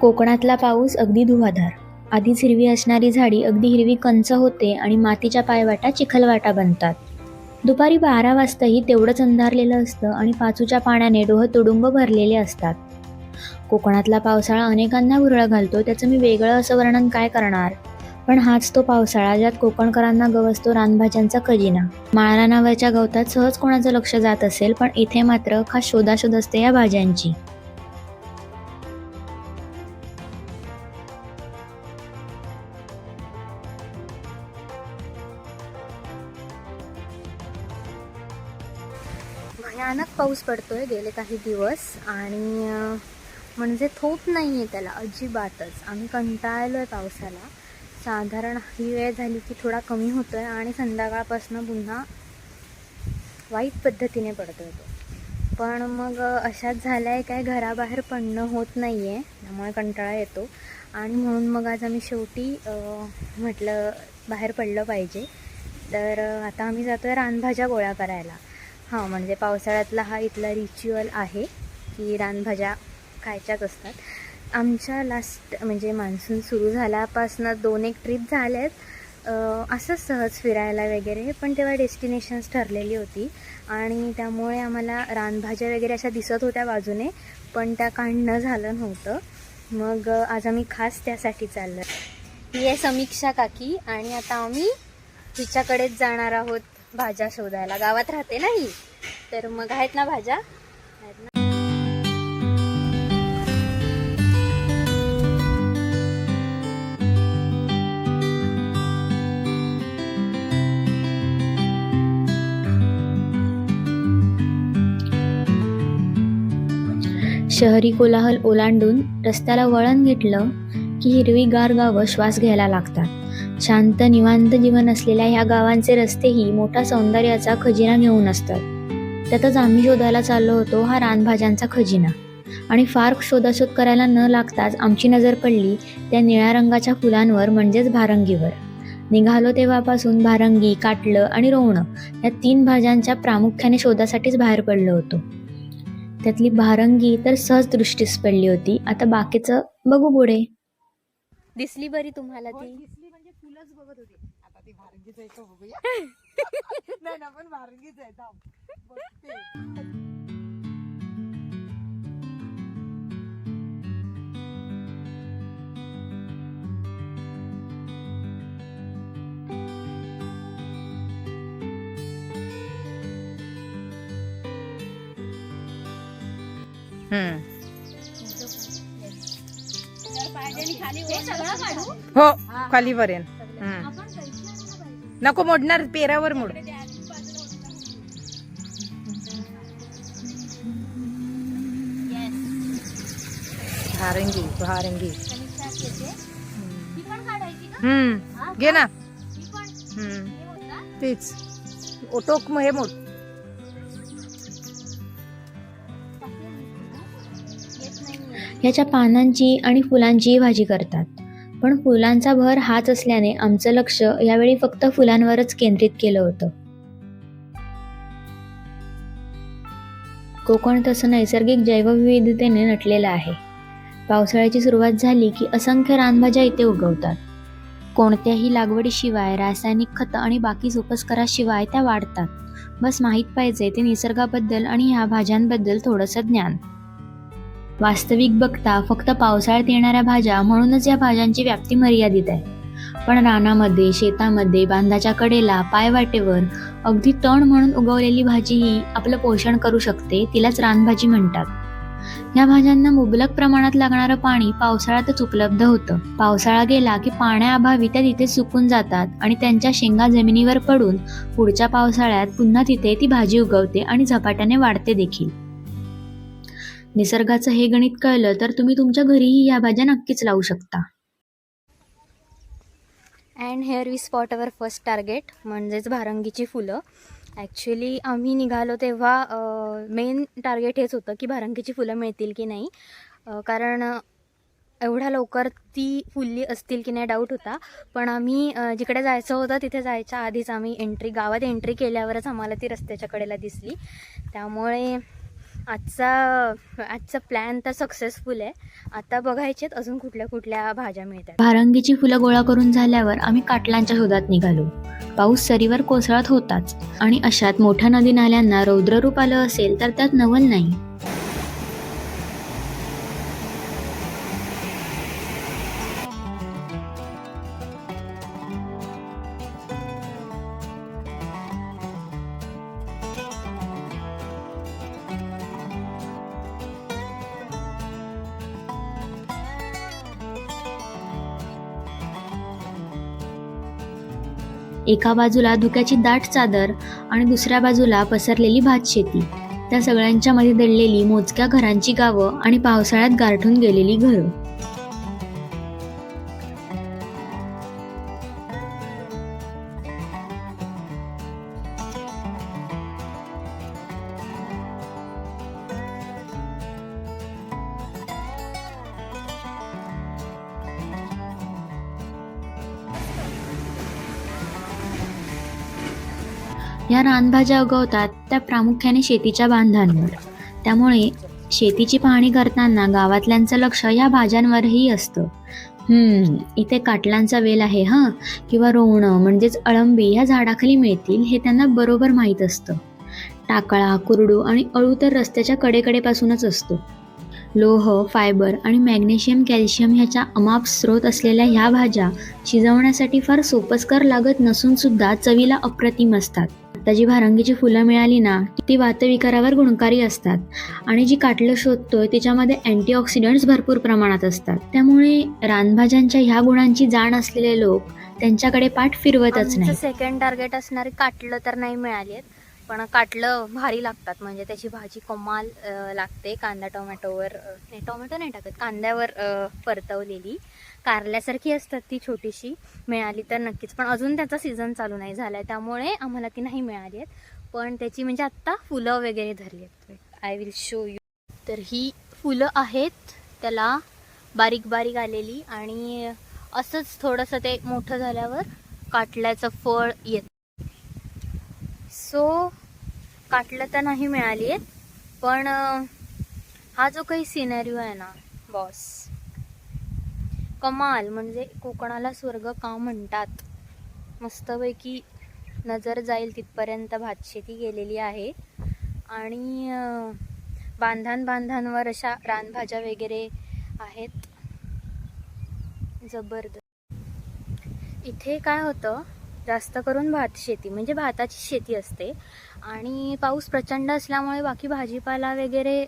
कोकणातला पाऊस अगदी धुवाधार. आधीच हिरवी असणारी झाडी अगदी हिरवी कंच होते आणि मातीच्या पायवाटा चिखलवाटा बनतात. दुपारी बारा वाजताही तेवढंच अंधारलेलं असतं आणि पाचूच्या पाण्याने डोह तुडुंब भरलेले असतात. कोकणातला पावसाळा अनेकांना उरळा घालतो त्याचं मी वेगळं असं वर्णन काय करणार? पण हाच तो पावसाळा ज्यात कोकणकरांना गवसतो रानभाज्यांचा खजिना. माळा नावाच्या गवतात सहज कोणाचं लक्ष जात असेल पण इथे मात्र खास शोधाशोध असते या भाज्यांची. पाऊस पडतो आहे गेले काही दिवस आणि म्हणजे थोप नाही आहे त्याला अजिबातच. आम्ही कंटाळलो आहे पावसाला. साधारण ही वेळ झाली की थोडा कमी होतो आहे आणि संध्याकाळपासून पुन्हा वाईट पद्धतीने पडतो तो. पण मग अशाच झालं आहे काय घराबाहेर पडणं होत नाही आहे त्यामुळे कंटाळा येतो. आणि म्हणून मग आज आम्ही शेवटी म्हटलं बाहेर पडलं पाहिजे. तर आता आम्ही जातो आहे रानभाज्या गोळा करायला. हां म्हणजे पावसाळ्यातला हा इथला रिच्युअल आहे की रानभाज्या खायच्याच असतात. आमच्या लास्ट म्हणजे मान्सून सुरू झाल्यापासनं दोन एक ट्रिप झाल्यात. आहेत असंच सहज फिरायला वगैरे पण तेव्हा डेस्टिनेशन्स ठरलेली होती. आणि त्यामुळे आम्हाला रानभाज्या वगैरे अशा दिसत होत्या बाजूने पण त्या काढणं झालं नव्हतं. मग आज आम्ही खास त्यासाठी चाललो ही आहे समीक्षा काकी आणि आता आम्ही हिच्याकडेच जाणार आहोत. भाज्या शोधायला. गावात राहते ना ही. तर मग आहेत ना भाज्या? आहेत ना. शहरी कोलाहल ओलांडून रस्त्याला वळण घेतलं की हिरवीगार गावं श्वास घ्यायला लागतात. शांत निवांत जीवन असलेल्या ह्या गावांचे रस्तेही मोठा सौंदर्याचा खजिना घेऊन असतात. त्यातच आम्ही शोधायला चाललो होतो हा रानभाज्यांचा खजिना. आणि फार शोधाशोध करायला न लागताच आमची नजर पडली त्या निळ्या रंगाच्या फुलांवर म्हणजेच भारंगीवर. निघालो तेव्हापासून भारंगी काटलं आणि रोवणं या तीन भाज्यांच्या प्रामुख्याने शोधासाठीच बाहेर पडलो होतो. त्यातली भारंगी तर सहज दृष्टीस पडली होती. आता बाकीचं बघू पुढे. दिसली बरी तुम्हाला हो, ती फुलंच बघत होती. आता ती भारंगीच आहे का बघूया? नाही ना पण भारंगीच आहे. थांब. बघते. हो खाली पर्यंत नको मोडणार पेरावर मोड. भारंगी भारंगी. हम्म घे ना. हम्म तेच. ओटोक मग हे मोड. ह्याच्या पानांची आणि फुलांची भाजी करतात. पण फुलांचा भर हाच असल्याने आमचं लक्ष यावेळी फक्त फुलांवरच केंद्रित केलं होतं. कोकण तसं नैसर्गिक जैवविविधतेने नटलेलं आहे. पावसाळ्याची सुरुवात झाली की असंख्य रानभाज्या इथे उगवतात. कोणत्याही लागवडीशिवाय रासायनिक खतं आणि बाकी उपस्कराशिवाय त्या वाढतात. बस माहीत पाहिजे ते निसर्गाबद्दल आणि ह्या भाज्यांबद्दल थोडंसं ज्ञान. वास्तविक बघता फक्त पावसाळ्यात येणाऱ्या भाज्या म्हणूनच या भाज्यांची व्याप्ती मर्यादित आहे. पण रानामध्ये शेतामध्ये बांधाच्या कडेला पायवाटेवर अगदी तण म्हणून उगवलेली भाजी ही आपलं पोषण करू शकते तिलाच रानभाजी म्हणतात. या भाज्यांना मुबलक प्रमाणात लागणारं पाणी पावसाळ्यातच उपलब्ध होतं. पावसाळा गेला की पाण्याअभावी त्या तिथे सुकून जातात आणि त्यांच्या शेंगा जमिनीवर पडून पुढच्या पावसाळ्यात पुन्हा तिथे ती भाजी उगवते आणि झपाट्याने वाढते देखील. निसर्गाचं हे गणित कळलं तर तुम्ही तुमच्या घरीही या भाज्या नक्कीच लावू शकता. And here we spot our first target म्हणजेच भारंगीची फुलं. ॲक्च्युली आम्ही निघालो तेव्हा मेन टार्गेट हेच होतं की भारंगीची फुलं मिळतील की नाही. कारण एवढ्या लवकर ती फुलली असतील की नाही डाऊट होता. पण आम्ही जिकडे जायचं होतं तिथे जायच्या आधीच आम्ही एंट्री गावात एंट्री केल्यावरच आम्हाला ती रस्त्याच्या कडेला दिसली. त्यामुळे आजचा आजचा प्लॅन तर सक्सेसफुल आहे. आता बघायचेत अजून कुठल्या कुठल्या भाज्या मिळतात. भारंगीची फुलं गोळा करून झाल्यावर आम्ही काटलांच्या शोधात निघालो. पाऊस सरीवर कोसळत होताच. आणि अशात मोठ्या नदी नाल्यांना रौद्ररूप आलं असेल तर त्यात नवल नाही. एका बाजूला धुक्याची दाट चादर आणि दुसऱ्या बाजूला पसरलेली भातशेती त्या सगळ्यांच्या मध्ये दडलेली मोजक्या घरांची गावं आणि पावसाळ्यात गारठून गेलेली घरं. या रानभाज्या उगवतात त्या प्रामुख्याने शेतीच्या बांधांवर. त्यामुळे शेतीची पाहणी करताना गावातल्यांचं लक्ष या भाज्यांवरही असतं. हम्म इथे काटलांचा वेल आहे हां? किंवा रोवणं म्हणजेच अळंबी ह्या झाडाखाली मिळतील हे त्यांना बरोबर माहीत असतं. टाकळा कुरडू आणि अळू तर रस्त्याच्या कडेकडेपासूनच असतो. लोह फायबर आणि मॅग्नेशियम कॅल्शियम ह्याच्या अमाप स्रोत असलेल्या ह्या भाज्या शिजवण्यासाठी फार सोपस्कर लागत नसून सुद्धा चवीला अप्रतिम असतात. आता जी भारंगीची फुलं मिळाली ना ती वातविकारावर गुणकारी असतात. आणि जी काटलं शोधतोय तिच्यामध्ये अँटीऑक्सिडंट्स भरपूर प्रमाणात असतात. त्यामुळे रानभाज्यांच्या ह्या गुणांची जाण असलेले लोक त्यांच्याकडे पाठ फिरवतच नाही सेकंड टार्गेट असणारे काटलं तर नाही मिळाली पण काटलं भारी लागतात. म्हणजे त्याची भाजी कमाल लागते कांदा टोमॅटोवर नाही टोमॅटो नाही टाकत कांद्यावर परतवलेली. कारल्यासारखी असतात ती छोटीशी मिळाली तर नक्कीच. पण अजून त्याचा सीझन चालू नाही झाला आहे त्यामुळे आम्हाला ती नाही मिळाली आहेत. पण त्याची म्हणजे आत्ता फुलं वगैरे धरली आहेत. आय विल शो यू तर ही फुलं आहेत त्याला बारीक बारीक आलेली आणि असंच थोडंसं ते मोठं झाल्यावर काटल्याचं फळ येत सो काटलं तर नाही मिळाली आहेत पण हा जो काही सिनेरिओ आहे ना बॉस कमाल. म्हणजे कोकणाला स्वर्ग का म्हणतात? मस्तपैकी नजर जाईल तिथपर्यंत भातशेती गेलेली आहे. आणि बांधान बांधांवर अशा रानभाज्या वगैरे आहेत. जबरदस्त. इथे काय होतं? जास्त करून भात शेती म्हणजे भाताची शेती असते. आणि पाऊस प्रचंड असल्यामुळे बाकी भाजीपाला वगैरे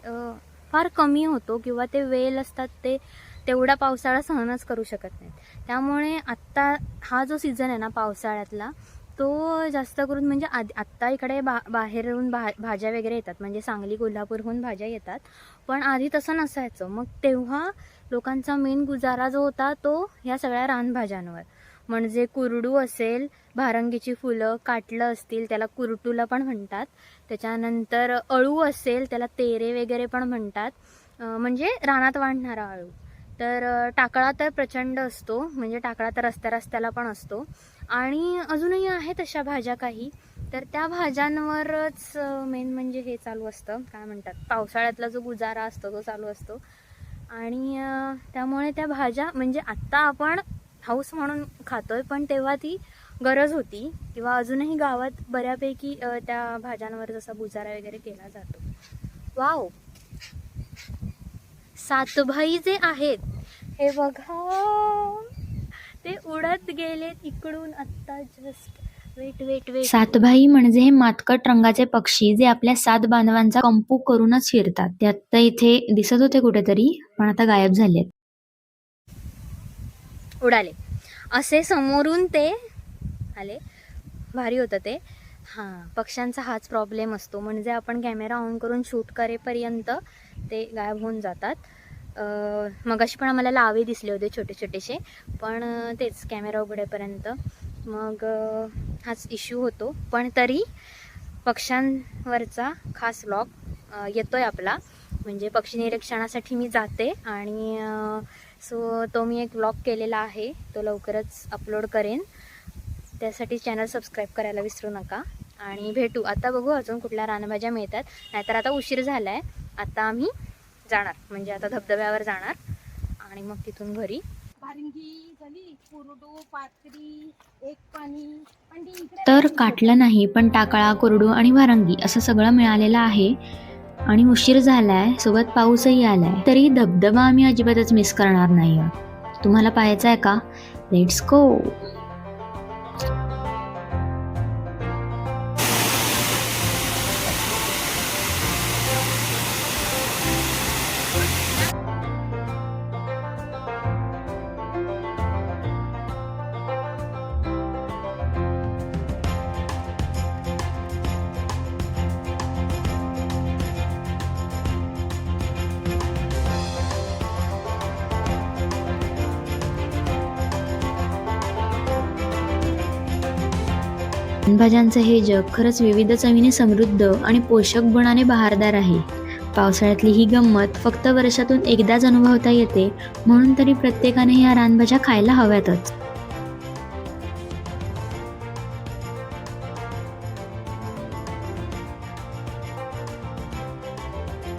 फार कमी होतो किंवा ते वेल असतात ते तेवढा पावसाळा सहनच करू शकत नाहीत. त्यामुळे आत्ता हा जो सीझन आहे ना पावसाळ्यातला तो जास्त करून म्हणजे आधी आत्ता इकडे बा बाहेरून भा भाज्या वगैरे येतात. म्हणजे सांगली कोल्हापूरहून भाज्या येतात. पण आधी तसं नसायचं. मग तेव्हा लोकांचा मेन गुजारा जो होता तो ह्या सगळ्या रानभाज्यांवर. म्हणजे कुरडू असेल भारंगीची फुलं काटलं असतील त्याला कुरटूला पण म्हणतात. त्याच्यानंतर अळू असेल त्याला तेरे वगैरे पण म्हणतात. म्हणजे रानात वाढणारा अळू. तर टाकळा तर प्रचंड असतो म्हणजे टाकळा तर रस्त्या रस्त्याला पण असतो. आणि अजूनही आहेत अशा भाज्या काही. तर त्या भाज्यांवरच मेन म्हणजे हे चालू असतं. काय म्हणतात? पावसाळ्यातला जो गुजारा असतो तो चालू असतो. आणि त्यामुळे त्या भाज्या म्हणजे आत्ता आपण हाऊस म्हणून खातोय पण तेव्हा ती गरज होती. किंवा अजूनही गावात बऱ्यापैकी त्या भाज्यांवर जसा बुजारा वगैरे केला जातो. वाव! सातभाई जे आहेत हे बघा. ते उडत गेलेत इकडून आत्ता जस्ट वेट वेट वेट सातभाई म्हणजे हे मातकट रंगाचे पक्षी जे आपल्या सात बांधवांचा कंपू करूनच फिरतात. ते आत्ता इथे दिसत होते कुठेतरी पण आता गायब झालेत. उडाले. असे समोरून ते आले. भारी होतं ते. हां पक्ष्यांचा हाच प्रॉब्लेम असतो. म्हणजे आपण कॅमेरा ऑन करून शूट करेपर्यंत ते गायब होऊन जातात. मगाशी पण आम्हाला लावे दिसले होते छोटे छोटेसे पण तेच कॅमेरा उघडेपर्यंत. मग हाच इश्यू होतो. पण तरी पक्ष्यांवरचा खास ब्लॉग येतोय आपला. म्हणजे पक्षी निरीक्षणासाठी मी जाते आणि सो तो मी एक व्लॉग केलेला आहे. तो लवकरच अपलोड करेन. त्यासाठी चॅनल सबस्क्राईब करायला विसरू नका. आणि भेटू. आता बघू अजून कुठल्या रानभाज्या मिळतात. नाहीतर आता उशीर झाला आहे आता आम्ही जाणार. म्हणजे आता धबधब्यावर जाणार. आणि मग तिथून घरी. भारिंगी झाली कुरडू पात्री एक पाणी. पंडी इकडे तर काटलं नाही पण टाकळा कोरडू आणि वारंगी असं सगळं मिळालेलं आहे. आणि उशीर झालाय सोबत पाऊसही आलाय तरी धबधबा आम्ही अजिबातच मिस करणार नाही तुम्हाला पाहायचा आहे का? लेट्स गो पानभाज्यांचं हे जग खरंच विविध चवीने समृद्ध आणि पोषक गुणाने बहारदार आहे. पावसाळ्यातली ही गंमत फक्त वर्षातून एकदाच अनुभवता येते म्हणून तरी प्रत्येकाने ह्या रानभाज्या खायला हव्यातच.